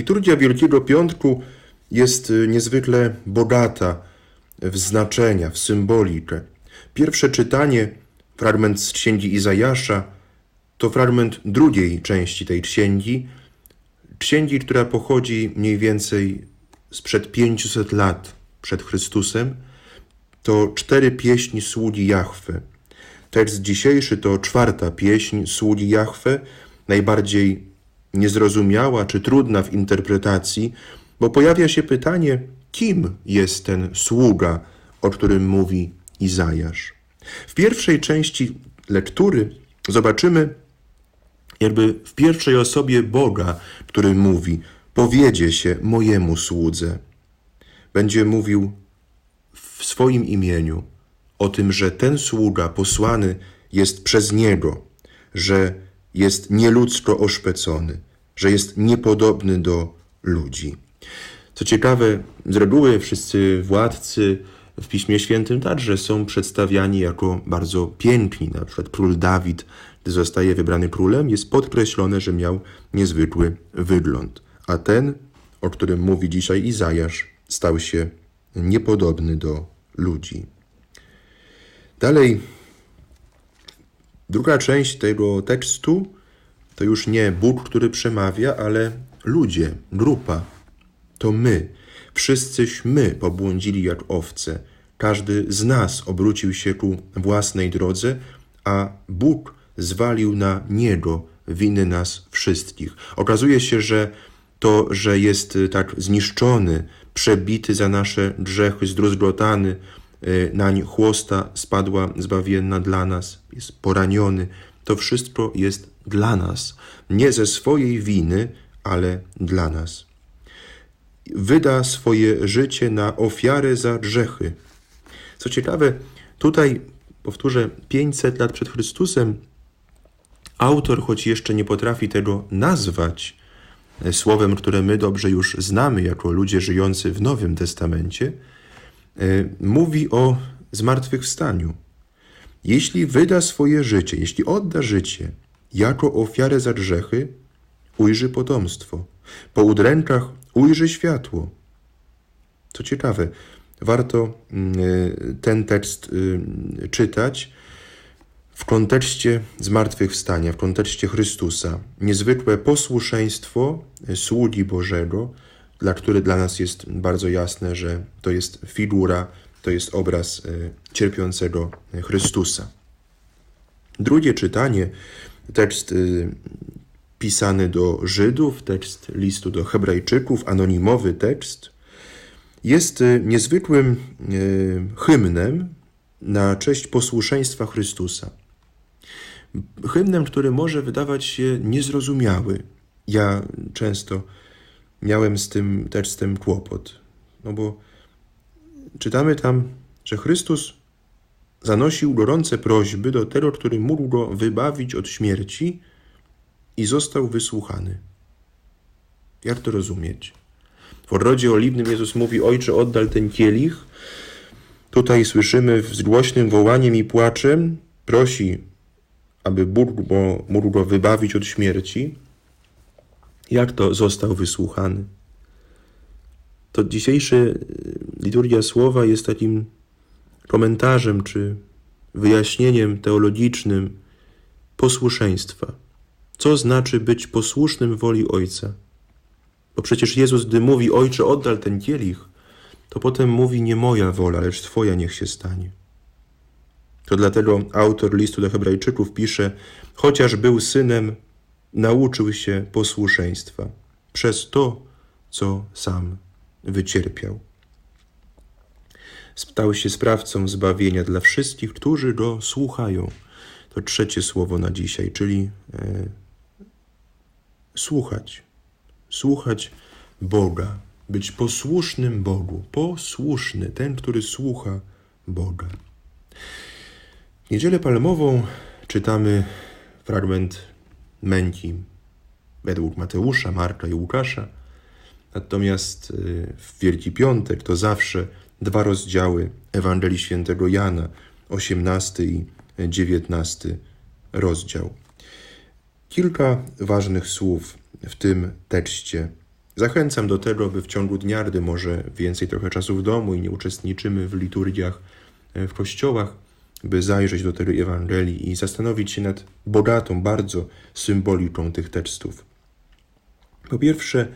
Liturgia Wielkiego Piątku jest y, niezwykle bogata w znaczenia, w symbolikę. Pierwsze czytanie, fragment z księgi Izajasza, to fragment drugiej części tej księgi, księgi, która pochodzi mniej więcej sprzed 500 lat przed Chrystusem. To cztery pieśni sługi Jahwe. Tekst dzisiejszy to czwarta pieśń sługi Jahwe, najbardziej niezrozumiała czy trudna w interpretacji, bo pojawia się pytanie, kim jest ten sługa, o którym mówi Izajasz. W pierwszej części lektury zobaczymy jakby w pierwszej osobie Boga, który mówi: Powiedzie się mojemu słudze. Będzie mówił w swoim imieniu o tym, że ten sługa posłany jest przez niego, że jest nieludzko oszpecony, że jest niepodobny do ludzi. Co ciekawe, z reguły wszyscy władcy w Piśmie Świętym także są przedstawiani jako bardzo piękni. Na przykład król Dawid, gdy zostaje wybrany królem, jest podkreślone, że miał niezwykły wygląd. A ten, o którym mówi dzisiaj Izajasz, stał się niepodobny do ludzi. Dalej, druga część tego tekstu to już nie Bóg, który przemawia, ale ludzie, grupa. To my, wszyscyśmy pobłądzili jak owce. Każdy z nas obrócił się ku własnej drodze, a Bóg zwalił na Niego winy nas wszystkich. Okazuje się, że to, że jest tak zniszczony, przebity za nasze grzechy, zdruzgotany, nań chłosta spadła zbawienna dla nas, jest poraniony, to wszystko jest dla nas. Nie ze swojej winy, ale dla nas. Wyda swoje życie na ofiarę za grzechy. Co ciekawe, tutaj, powtórzę, 500 lat przed Chrystusem, autor, choć jeszcze nie potrafi tego nazwać e, słowem, które my dobrze już znamy jako ludzie żyjący w Nowym Testamencie, mówi o zmartwychwstaniu. Jeśli wyda swoje życie, jeśli odda życie jako ofiarę za grzechy, ujrzy potomstwo. Po udrękach ujrzy światło. Co ciekawe, warto y, ten tekst y, czytać w kontekście zmartwychwstania, w kontekście Chrystusa. Niezwykłe posłuszeństwo sługi Bożego, dla który dla nas jest bardzo jasne, że to jest figura, to jest obraz y, cierpiącego Chrystusa. Drugie czytanie, tekst pisany do Żydów, tekst listu do Hebrajczyków, anonimowy tekst, jest niezwykłym hymnem na cześć posłuszeństwa Chrystusa. Hymnem, który może wydawać się niezrozumiały. Ja często miałem z tym tekstem kłopot, no bo czytamy tam, że Chrystus zanosił gorące prośby do tego, który mógł go wybawić od śmierci i został wysłuchany. Jak to rozumieć? W ogrodzie oliwnym Jezus mówi: Ojcze, oddal ten kielich. Tutaj słyszymy z głośnym wołaniem i płaczem, prosi, aby Bóg mógł go wybawić od śmierci. Jak to został wysłuchany? To dzisiejszy liturgia słowa jest takim komentarzem czy wyjaśnieniem teologicznym posłuszeństwa. Co znaczy być posłusznym woli Ojca? Bo przecież Jezus, gdy mówi Ojcze, oddal ten kielich, to potem mówi nie moja wola, lecz Twoja niech się stanie. To dlatego autor listu do Hebrajczyków pisze: Chociaż był synem, nauczył się posłuszeństwa przez to, co sam wycierpiał. Stał się sprawcą zbawienia dla wszystkich, którzy go słuchają. To trzecie słowo na dzisiaj, czyli e, słuchać. Słuchać Boga, być posłusznym Bogu. Posłuszny, ten, który słucha Boga. Niedzielę palmową czytamy fragment męki według Mateusza, Marka i Łukasza. Natomiast y, w Wielki Piątek to zawsze dwa rozdziały Ewangelii Świętego Jana, 18 i 19 rozdział. Kilka ważnych słów w tym tekście Zachęcam do tego, by w ciągu dnia, gdy może więcej trochę czasu w domu i nie uczestniczymy w liturgiach e, w kościołach, by zajrzeć do tej Ewangelii i zastanowić się nad bogatą bardzo symboliką tych tekstów. Po pierwsze,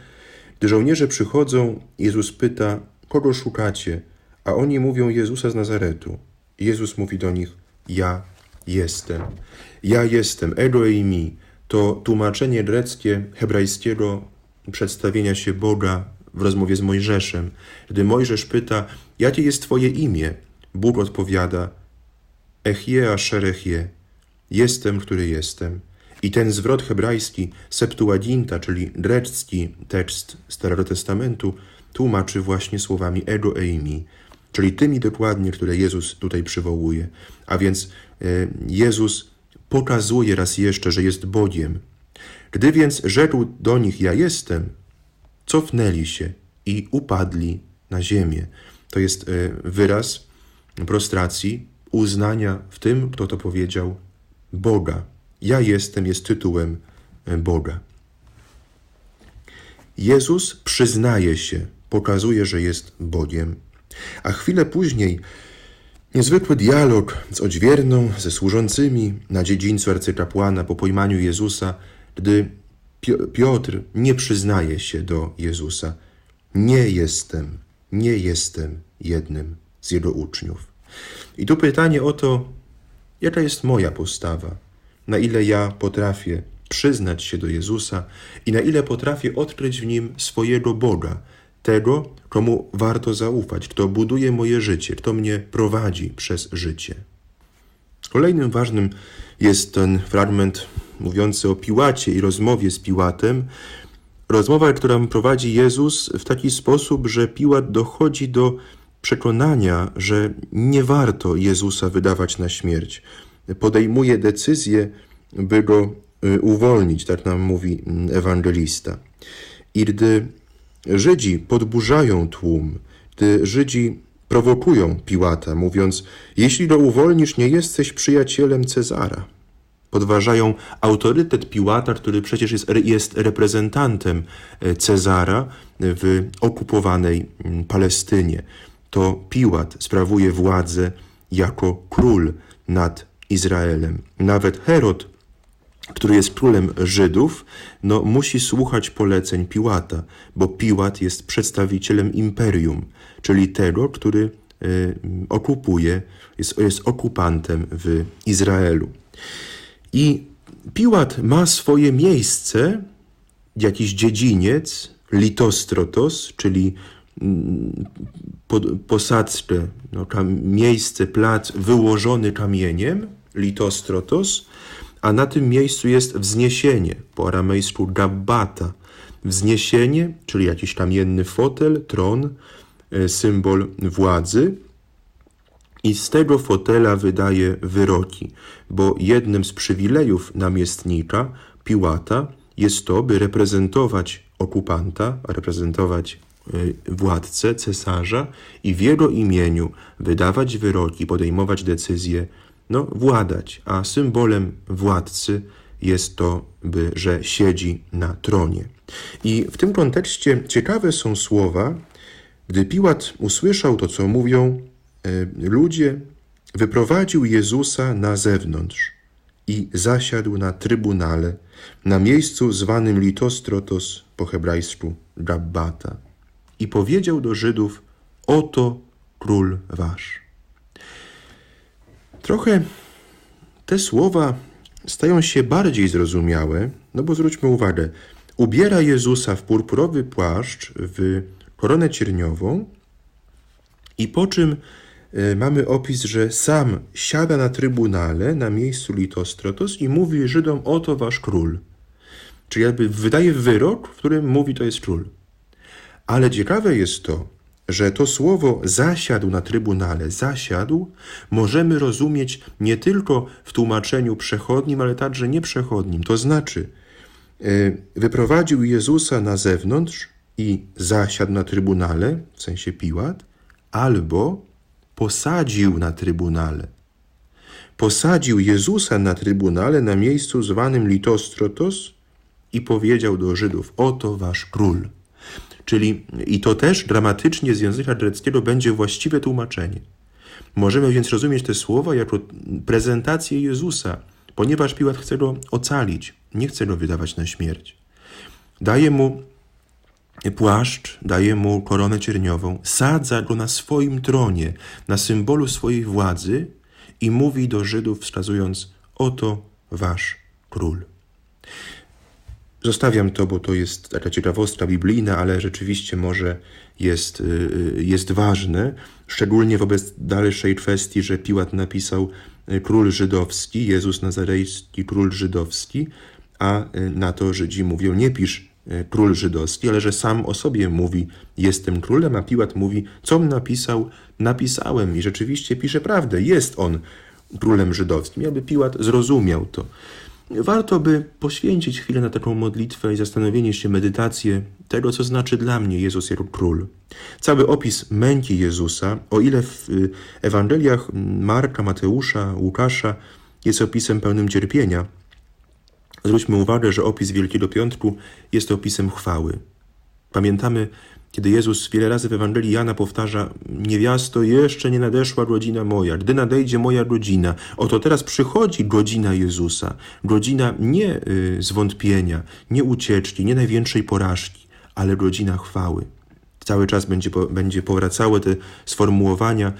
gdy żołnierze przychodzą, Jezus pyta, kogo szukacie? A oni mówią Jezusa z Nazaretu. Jezus mówi do nich, ja jestem. Ja jestem, ego eimi. To tłumaczenie greckie hebrajskiego przedstawienia się Boga w rozmowie z Mojżeszem. Gdy Mojżesz pyta, jakie jest twoje imię? Bóg odpowiada, Echie asher echie. Jestem, który jestem. I ten zwrot hebrajski, Septuaginta, czyli grecki tekst Starego Testamentu, tłumaczy właśnie słowami ego eimi, czyli tymi dokładnie, które Jezus tutaj przywołuje. A więc e, Jezus pokazuje raz jeszcze, że jest Bogiem. Gdy więc rzekł do nich ja jestem, cofnęli się i upadli na ziemię. To jest e, wyraz prostracji, uznania w tym, kto to powiedział, Boga. Ja jestem jest tytułem e, Boga. Jezus przyznaje się, pokazuje, że jest Bogiem. A chwilę później niezwykły dialog z odźwierną, ze służącymi na dziedzińcu arcykapłana po pojmaniu Jezusa, gdy Pio- Piotr nie przyznaje się do Jezusa. Nie jestem, nie jestem jednym z jego uczniów. I tu pytanie o to, jaka jest moja postawa, na ile ja potrafię przyznać się do Jezusa i na ile potrafię odkryć w nim swojego Boga, tego, komu warto zaufać, kto buduje moje życie, kto mnie prowadzi przez życie. Kolejnym ważnym jest ten fragment mówiący o Piłacie i rozmowie z Piłatem. Rozmowa, którą prowadzi Jezus w taki sposób, że Piłat dochodzi do przekonania, że nie warto Jezusa wydawać na śmierć. Podejmuje decyzję, by go y, uwolnić, tak nam mówi mm, ewangelista. I gdy Żydzi podburzają tłum, gdy Żydzi prowokują Piłata, mówiąc: Jeśli go uwolnisz, nie jesteś przyjacielem Cezara. Podważają autorytet Piłata, który przecież jest, jest reprezentantem e, Cezara w okupowanej mm, Palestynie. To Piłat sprawuje władzę jako król nad Izraelem. Nawet Herod który jest królem Żydów, no, musi słuchać poleceń Piłata, bo Piłat jest przedstawicielem imperium, czyli tego, który y, okupuje, jest, jest okupantem w Izraelu. I Piłat ma swoje miejsce, jakiś dziedziniec, litostrotos, czyli mm, posadzkę, no, kam, miejsce, plac wyłożony kamieniem, litostrotos, a na tym miejscu jest wzniesienie, po aramejsku gabbata. Wzniesienie, czyli jakiś kamienny fotel, tron, e, symbol władzy. I z tego fotela wydaje wyroki, bo jednym z przywilejów namiestnika, Piłata, jest to, by reprezentować okupanta, reprezentować władcę, cesarza i w jego imieniu wydawać wyroki, podejmować decyzje no, władać, a symbolem władcy jest to, by, że siedzi na tronie. I w tym kontekście ciekawe są słowa, gdy Piłat usłyszał to, co mówią e, ludzie, wyprowadził Jezusa na zewnątrz i zasiadł na trybunale, na miejscu zwanym Litostrotos po hebrajsku Gabbata. I powiedział do Żydów, oto król wasz. Trochę te słowa stają się bardziej zrozumiałe, no bo zwróćmy uwagę, ubiera Jezusa w purpurowy płaszcz, w koronę cierniową i po czym e, mamy opis, że sam siada na trybunale, na miejscu Litostrotos i mówi Żydom, oto wasz król. Czyli jakby wydaje wyrok, w którym mówi, to jest król. Ale ciekawe jest to, że to słowo zasiadł na trybunale, zasiadł, możemy rozumieć nie tylko w tłumaczeniu przechodnim, ale także nieprzechodnim. To znaczy, e, wyprowadził Jezusa na zewnątrz i zasiadł na trybunale, w sensie Piłat, albo posadził na trybunale. Posadził Jezusa na trybunale na miejscu zwanym Litostrotos i powiedział do Żydów: Oto wasz król. Czyli i to też dramatycznie z języka greckiego będzie właściwe tłumaczenie. Możemy więc rozumieć te słowa jako prezentację Jezusa, ponieważ Piłat chce go ocalić, nie chce go wydawać na śmierć. Daje mu płaszcz, daje mu koronę cierniową, sadza go na swoim tronie, na symbolu swojej władzy i mówi do Żydów, wskazując: Oto wasz król. Zostawiam to, bo to jest taka ciekawostka biblijna, ale rzeczywiście może jest, y, jest ważne, szczególnie wobec dalszej kwestii, że Piłat napisał y, król żydowski, Jezus Nazarejski, król żydowski, a y, na to Żydzi mówią, nie pisz król żydowski, ale że sam o sobie mówi, jestem królem, a Piłat mówi, co napisał, napisałem i rzeczywiście pisze prawdę, jest on królem żydowskim. Jakby Piłat zrozumiał to. Warto by poświęcić chwilę na taką modlitwę i zastanowienie się, medytację tego, co znaczy dla mnie Jezus jako król. Cały opis męki Jezusa, o ile w y, Ewangeliach Marka, Mateusza, Łukasza jest opisem pełnym cierpienia, zwróćmy uwagę, że opis Wielkiego Piątku jest opisem chwały. Pamiętamy kiedy Jezus wiele razy w Ewangelii Jana powtarza: Niewiasto, jeszcze nie nadeszła godzina moja, gdy nadejdzie moja godzina. Oto teraz przychodzi godzina Jezusa. Godzina nie y, zwątpienia, nie ucieczki, nie największej porażki, ale godzina chwały. Cały czas będzie, będzie powracały te sformułowania,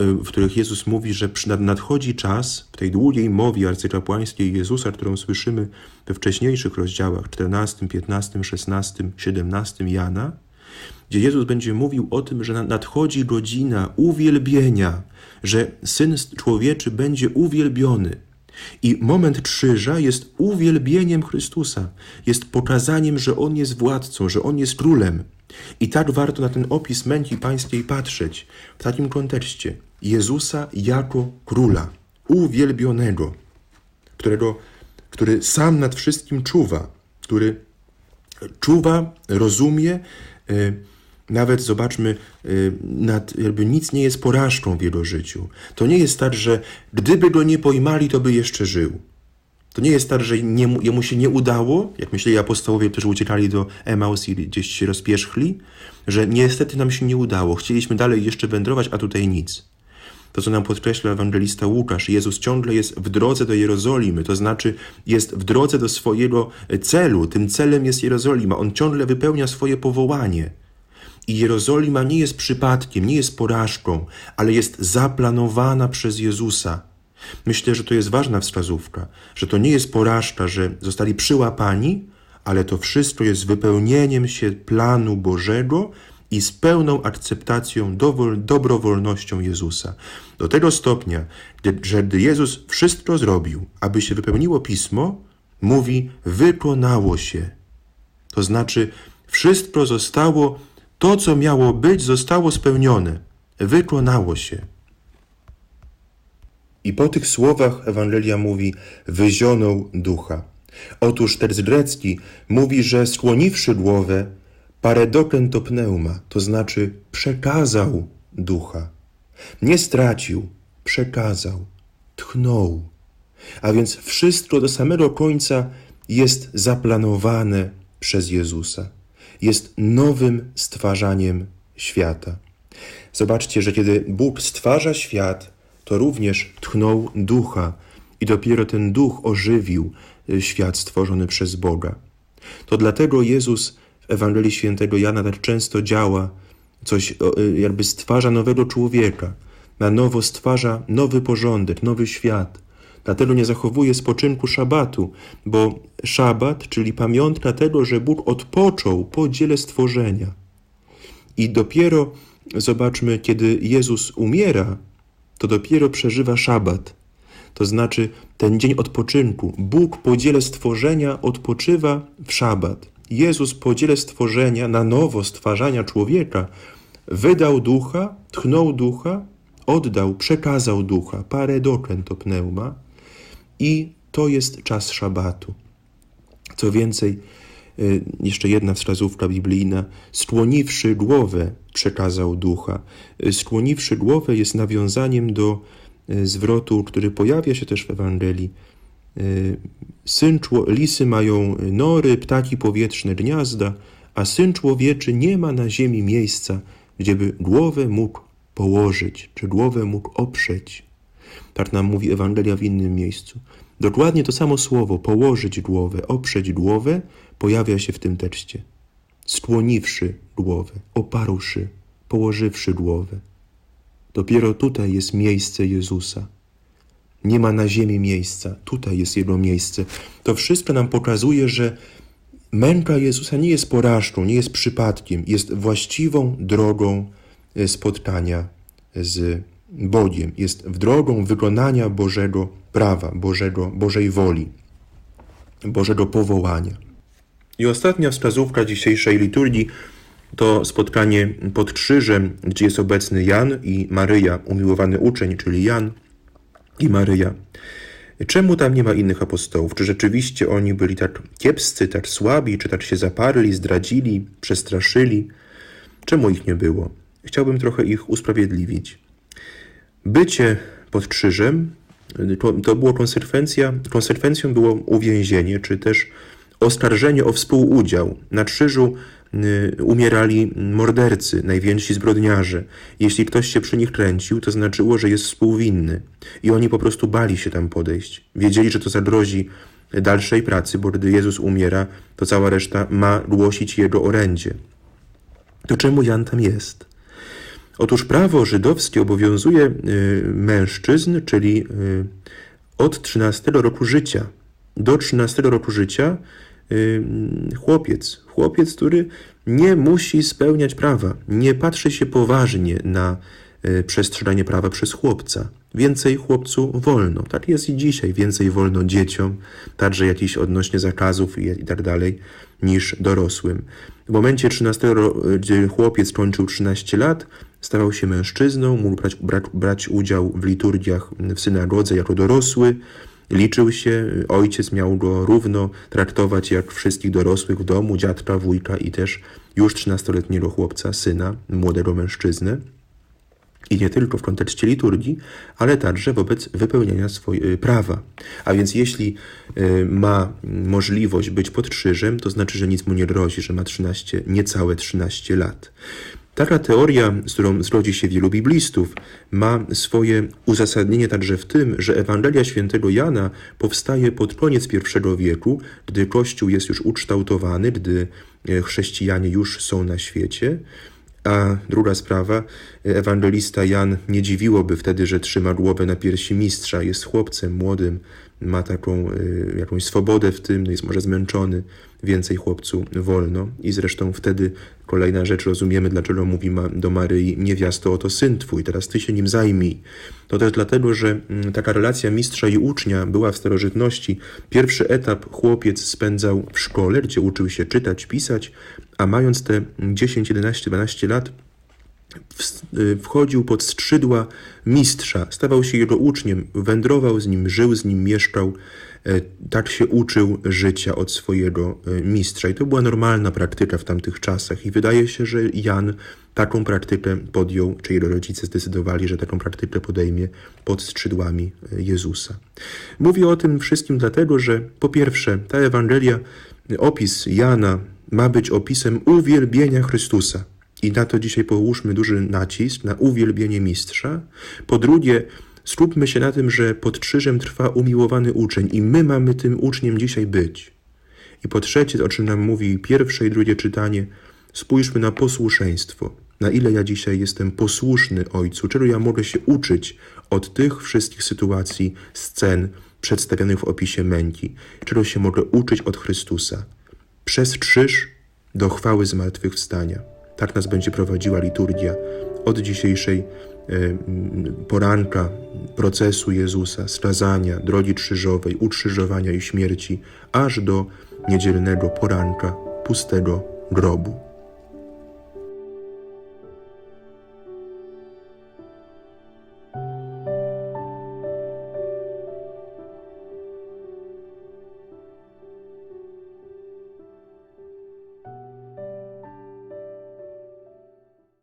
y, w których Jezus mówi, że nadchodzi czas w tej długiej mowie arcykapłańskiej Jezusa, którą słyszymy we wcześniejszych rozdziałach 14, 15, 16, 17 Jana, gdzie Jezus będzie mówił o tym, że nadchodzi godzina uwielbienia, że Syn Człowieczy będzie uwielbiony. I moment krzyża jest uwielbieniem Chrystusa, jest pokazaniem, że On jest władcą, że On jest królem. I tak warto na ten opis męki pańskiej patrzeć w takim kontekście. Jezusa jako króla, uwielbionego, którego, który sam nad wszystkim czuwa, który czuwa, rozumie, Y, nawet zobaczmy, y, nad, jakby nic nie jest porażką w jego życiu. To nie jest tak, że gdyby go nie pojmali, to by jeszcze żył. To nie jest tak, że nie, jemu się nie udało, jak myśleli apostołowie, którzy uciekali do Emaus i gdzieś się rozpierzchli, że niestety nam się nie udało, chcieliśmy dalej jeszcze wędrować, a tutaj nic. To, co nam podkreśla ewangelista Łukasz, Jezus ciągle jest w drodze do Jerozolimy, to znaczy jest w drodze do swojego celu. Tym celem jest Jerozolima. On ciągle wypełnia swoje powołanie. I Jerozolima nie jest przypadkiem, nie jest porażką, ale jest zaplanowana przez Jezusa. Myślę, że to jest ważna wskazówka, że to nie jest porażka, że zostali przyłapani, ale to wszystko jest wypełnieniem się planu Bożego i z pełną akceptacją, dowol, dobrowolnością Jezusa. Do tego stopnia, że gdy Jezus wszystko zrobił, aby się wypełniło pismo, mówi: Wykonało się. To znaczy, wszystko zostało, to co miało być, zostało spełnione. Wykonało się. I po tych słowach Ewangelia mówi: Wyzionął ducha. Otóż tekst grecki mówi, że skłoniwszy głowę, Paredoken to pneuma, to znaczy przekazał ducha. Nie stracił, przekazał, tchnął. A więc wszystko do samego końca jest zaplanowane przez Jezusa. Jest nowym stwarzaniem świata. Zobaczcie, że kiedy Bóg stwarza świat, to również tchnął ducha i dopiero ten duch ożywił y, świat stworzony przez Boga. To dlatego Jezus w Ewangelii Świętego Jana tak często działa, coś y, jakby stwarza nowego człowieka, na nowo stwarza nowy porządek, nowy świat. Dlatego nie zachowuje spoczynku szabatu, bo szabat, czyli pamiątka tego, że Bóg odpoczął po dziele stworzenia. I dopiero, zobaczmy, kiedy Jezus umiera, to dopiero przeżywa szabat. To znaczy ten dzień odpoczynku. Bóg po dziele stworzenia odpoczywa w szabat. Jezus po dziele stworzenia, na nowo stwarzania człowieka, wydał ducha, tchnął ducha, oddał, przekazał ducha, parę doken to pneuma i to jest czas szabatu. Co więcej, y, jeszcze jedna wskazówka biblijna. Skłoniwszy głowę, przekazał ducha. Y, skłoniwszy głowę jest nawiązaniem do y, zwrotu, który pojawia się też w Ewangelii syn lisy mają nory, ptaki powietrzne, gniazda, a Syn Człowieczy nie ma na ziemi miejsca, gdzieby głowę mógł położyć, czy głowę mógł oprzeć. Tak nam mówi Ewangelia w innym miejscu. Dokładnie to samo słowo, położyć głowę, oprzeć głowę, pojawia się w tym tekście. Skłoniwszy głowę, oparłszy, położywszy głowę. Dopiero tutaj jest miejsce Jezusa. Nie ma na ziemi miejsca, tutaj jest Jego miejsce. To wszystko nam pokazuje, że męka Jezusa nie jest porażką, nie jest przypadkiem, jest właściwą drogą e, spotkania z Bogiem, jest w drogą wykonania Bożego prawa, Bożego, Bożej woli, Bożego powołania. I ostatnia wskazówka dzisiejszej liturgii to spotkanie pod krzyżem, gdzie jest obecny Jan i Maryja, umiłowany uczeń, czyli Jan i Maryja. Czemu tam nie ma innych apostołów? Czy rzeczywiście oni byli tak kiepscy, tak słabi, czy tak się zaparli, zdradzili, przestraszyli? Czemu ich nie było? Chciałbym trochę ich usprawiedliwić. Bycie pod krzyżem to, to było konsekwencja, konsekwencją było uwięzienie, czy też oskarżenie o współudział. Na krzyżu y, umierali mordercy, najwięksi zbrodniarze. Jeśli ktoś się przy nich kręcił, to znaczyło, że jest współwinny. I oni po prostu bali się tam podejść. Wiedzieli, że to zagrozi dalszej pracy, bo gdy Jezus umiera, to cała reszta ma głosić Jego orędzie. To czemu Jan tam jest? Otóż prawo żydowskie obowiązuje y, mężczyzn, czyli y, od 13 roku życia. Do 13 roku życia y, chłopiec, chłopiec, który nie musi spełniać prawa, nie patrzy się poważnie na przestrzeganie prawa przez chłopca. Więcej chłopcu wolno. Tak jest i dzisiaj. Więcej wolno dzieciom, także jakichś odnośnie zakazów i, tak dalej, niż dorosłym. W momencie 13, gdzie chłopiec kończył 13 lat, stawał się mężczyzną, mógł brać, brać, brać udział w liturgiach w synagodze jako dorosły, liczył się, ojciec miał go równo traktować jak wszystkich dorosłych w domu, dziadka, wujka i też już 13-letniego chłopca, syna, młodego mężczyznę. I nie tylko w kontekście liturgii, ale także wobec wypełniania swojego prawa. A więc jeśli y, ma możliwość być pod krzyżem, to znaczy, że nic mu nie grozi, że ma 13, niecałe 13 lat. Taka teoria, z którą zgodzi się wielu biblistów, ma swoje uzasadnienie także w tym, że Ewangelia świętego Jana powstaje pod koniec I wieku, gdy Kościół jest już ukształtowany, gdy e, chrześcijanie już są na świecie. A druga sprawa, ewangelista Jan nie dziwiłoby wtedy, że trzyma głowę na piersi mistrza, jest chłopcem młodym, ma taką y, jakąś swobodę w tym, jest może zmęczony, więcej chłopcu wolno. I zresztą wtedy kolejna rzecz, rozumiemy, dlaczego mówi ma do Maryi, niewiasto, oto syn twój, teraz ty się nim zajmij. To też dlatego, że mm, taka relacja mistrza i ucznia była w starożytności. Pierwszy etap chłopiec spędzał w szkole, gdzie uczył się czytać, pisać, a mając te 10, 11, 12 lat, y, wchodził pod skrzydła mistrza, stawał się jego uczniem, wędrował z nim, żył z nim, mieszkał. E, tak się uczył życia od swojego e, mistrza. I to była normalna praktyka w tamtych czasach. I wydaje się, że Jan taką praktykę podjął, czy jego rodzice zdecydowali, że taką praktykę podejmie pod skrzydłami e, Jezusa. Mówię o tym wszystkim dlatego, że po pierwsze, ta Ewangelia, opis Jana ma być opisem uwielbienia Chrystusa. I na to dzisiaj połóżmy duży nacisk, na uwielbienie mistrza. Po drugie, skupmy się na tym, że pod krzyżem trwa umiłowany uczeń i my mamy tym uczniem dzisiaj być. I po trzecie, o czym nam mówi pierwsze i drugie czytanie, spójrzmy na posłuszeństwo. Na ile ja dzisiaj jestem posłuszny Ojcu, czego ja mogę się uczyć od tych wszystkich sytuacji, scen przedstawionych w opisie męki, czego się mogę uczyć od Chrystusa przez krzyż do chwały zmartwychwstania. Tak nas będzie prowadziła liturgia od dzisiejszej e, poranka procesu Jezusa, skazania, drogi krzyżowej, ukrzyżowania i śmierci, aż do niedzielnego poranka pustego grobu.